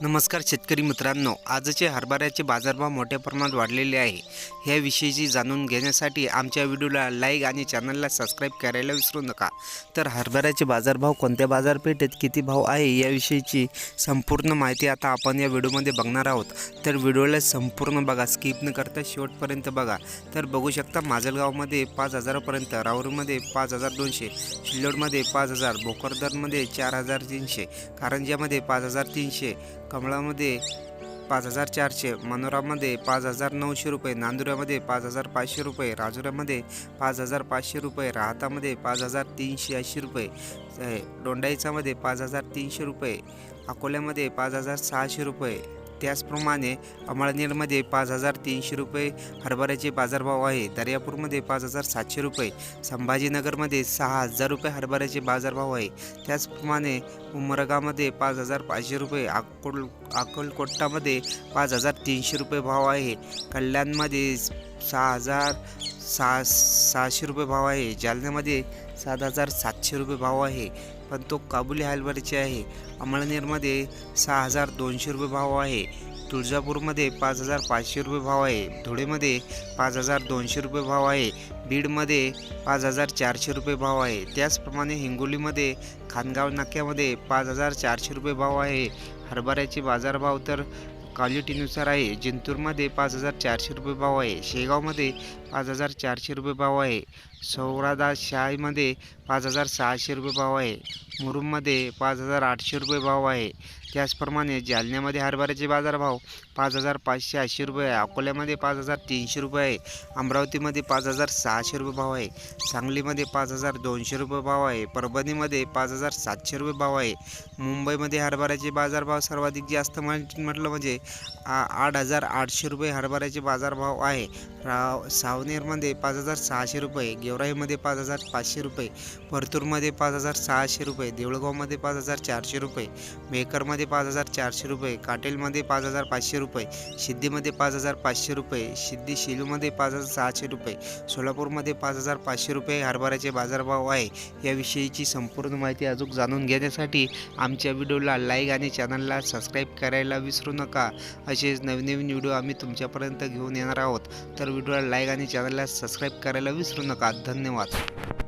नमस्कार शेतकरी मित्रांनो आजचे हरभऱ्याचे बाजारभाव मोठ्या प्रमाणात वाढलेले आहे. याविषयीची जाणून घेण्यासाठी आमच्या व्हिडिओला लाईक आणि चॅनलला सबस्क्राईब करायला विसरू नका. तर हरभऱ्याचे बाजारभाव कोणत्या बाजारपेठेत किती भाव आहे याविषयीची संपूर्ण माहिती आता आपण या व्हिडिओमध्ये बघणार आहोत. तर व्हिडिओला संपूर्ण बघा स्किप न करता शेवटपर्यंत बघा. तर बघू शकता माजलगावमध्ये पाच हजारापर्यंत राऊरीमध्ये पाच हजार दोनशे शिल्लोडमध्ये पाच हजार भोकरदरमध्ये चार हजार तीनशे कारंजामध्ये पाच हजार तीनशे कमळामध्ये पाच हजार चारशे मनोरामध्ये पाच हजार नऊशे रुपये नांदुऱ्यामध्ये पाच हजार पाचशे रुपये राजुऱ्यामध्ये पाच हजार पाचशे रुपये राहतामध्ये पाच हजार तीनशे ऐंशी रुपये डोंडाईचामध्ये पाच हजार तीनशे रुपये अकोल्यामध्ये पाच हजार सहाशे रुपये त्याचप्रमाणे अमळनेरमध्ये पाच हजार तीनशे रुपये हरभऱ्याचे बाजारभाव आहे. दर्यापूरमध्ये पाच हजार सातशे रुपये. संभाजीनगरमध्ये सहा हजार रुपये हरभऱ्याचे बाजारभाव आहे. त्याचप्रमाणे उमरगामध्ये पाच हजार पाचशे रुपये. अकोल अकोलकोट्टामध्ये पाच हजार तीनशे रुपये भाव आहे. कल्याणमध्ये सहा हजार सहा सहाशे रुपये भाव आहे. जालन्यामध्ये सात हजार सातशे रुपये भाव आहे. पण तो काबुली हलवारीचे आहे. अमळनेरमध्ये सहा हजार दोनशे रुपये भाव आहे. तुळजापूरमध्ये पाच हजार पाचशे रुपये भाव आहे. धुळेमध्ये पाच हजार दोनशे रुपये भाव आहे. बीडमध्ये पाच हजार चारशे रुपये भाव आहे. त्याचप्रमाणे हिंगोलीमध्ये खानगाव नाक्यामध्ये पाच हजार चारशे रुपये भाव आहे. हरभऱ्याचे बाजारभाव तर क्वालिटीनुसार आहे. जिंतूरमध्ये पाच हजार चारशे रुपये भाव आहे. शेगावमध्ये पाच हजार चारशे रुपये भाव आहे. सौरादा शाहीमध्ये पाच हजार सहाशे रुपये भाव आहे. मुरुममध्ये पाच हजार आठशे रुपये भाव आहे. त्याचप्रमाणे जालन्यामध्ये हरभऱ्याचे बाजारभाव पाच हजार पाचशे ऐंशी रुपये आहे. अकोल्यामध्ये पाच हजार तीनशे रुपये आहे. अमरावतीमध्ये पाच हजार सहाशे रुपये भाव आहे. सांगलीमध्ये पाच हजार दोनशे रुपये भाव आहे. परभणीमध्ये पाच हजार सातशे रुपये भाव आहे. मुंबईमध्ये हरभऱ्याचे बाजारभाव सर्वाधिक जास्त म्हण- म्हटलं म्हणजे आ- आठ हजार आठशे रुपये हरभऱ्याचे बाजारभाव आहे. राव सावनेरमध्ये पाच हजार सहाशे रुपये गेवराईमध्ये पाच हजार पाचशे रुपये परतूरमध्ये पाच हजार सहाशे रुपये देऊळगावमध्ये पाच हजार चारशे रुपये मेकरमध्ये पाच हजार चारशे रुपये काटेलमध्ये पाच हजार पाचशे रुपये सिद्धीमध्ये पाच हजार पाचशे रुपये सिद्धी शेलूमध्ये पाच हजार सहाशे रुपये सोलापूरमध्ये पाच हजार पाचशे रुपये हरभऱ्याचे बाजारभाव आहे. याविषयीची संपूर्ण माहिती अजून जाणून घेण्यासाठी आमच्या व्हिडिओला लाईक आणि चॅनलला सबस्क्राईब करायला विसरू नका. असेच नवीन नवीन व्हिडिओ आम्ही तुमच्यापर्यंत घेऊन येणार आहोत. तर व्हिडिओला लाईक आणि चॅनलला सबस्क्राईब करायला विसरू नका. धन्यवाद.